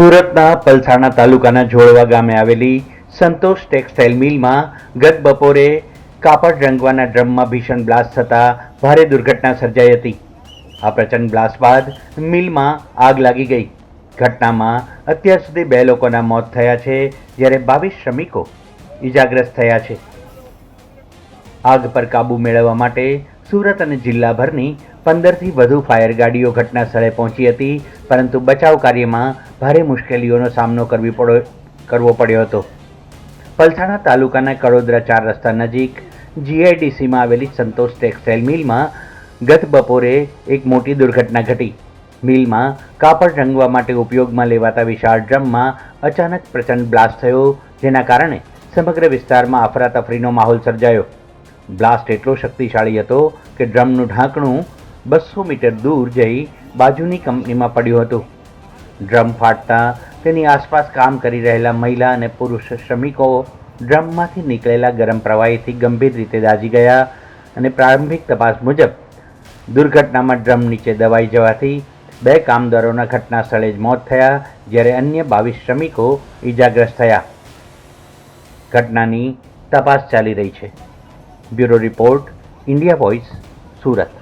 સુરતના પલસાણા તાલુકાના જોડવા ગામે આવેલી સંતોષ ટેક્સટાઇલ મિલમાં ગત બપોરે કાપડ રંગવાના ડ્રમમાં ભીષણ બ્લાસ્ટ થતાં ભારે દુર્ઘટના સર્જાઈ હતી. આ પ્રચંડ બ્લાસ્ટ બાદ મિલમાં આગ લાગી ગઈ. ઘટનામાં અત્યાર સુધી બે લોકોના મોત થયા છે, જ્યારે બાવીસ શ્રમિકો ઈજાગ્રસ્ત થયા છે. આગ પર કાબૂ મેળવવા માટે સુરત અને જિલ્લાભરની પંદરથી વધુ ફાયર ગાડીઓ ઘટના સ્થળે પહોંચી હતી, પરંતુ બચાવ કાર્યમાં ભારે મુશ્કેલીઓનો સામનો કરવી પડ્યો કરવો પડ્યો હતો. પલસાણા તાલુકાના કડોદરા ચાર રસ્તા નજીક જીઆઈડીસીમાં આવેલી સંતોષ ટેક્સટાઇલ મિલમાં ગત બપોરે એક મોટી દુર્ઘટના ઘટી. મિલમાં કાપડ રંગવા માટે ઉપયોગમાં લેવાતા વિશાળ ડ્રમમાં અચાનક પ્રચંડ બ્લાસ્ટ થયો, જેના કારણે સમગ્ર વિસ્તારમાં અફરાતફરીનો માહોલ સર્જાયો. બ્લાસ્ટ એટલો શક્તિશાળી હતો કે ડ્રમનું ઢાંકણું બસો મીટર દૂર જઈ બાજુની કંપનીમાં પડ્યું હતું. ડ્રમ ફાટતા તેની આસપાસ કામ કરી રહેલા મહિલા અને પુરુષ શ્રમિકો ડ્રમમાંથી નીકળેલા ગરમ પ્રવાહીથી ગંભીર રીતે દાઝી ગયા અને પ્રારંભિક તપાસ મુજબ દુર્ઘટનામાં ડ્રમ નીચે દબાઈ જવાથી બે કામદારોના ઘટના સ્થળે જ મોત થયા, જ્યારે અન્ય બાવીસ શ્રમિકો ઈજાગ્રસ્ત થયા. ઘટનાની તપાસ ચાલી રહી છે. Bureau report, India voice, Surat.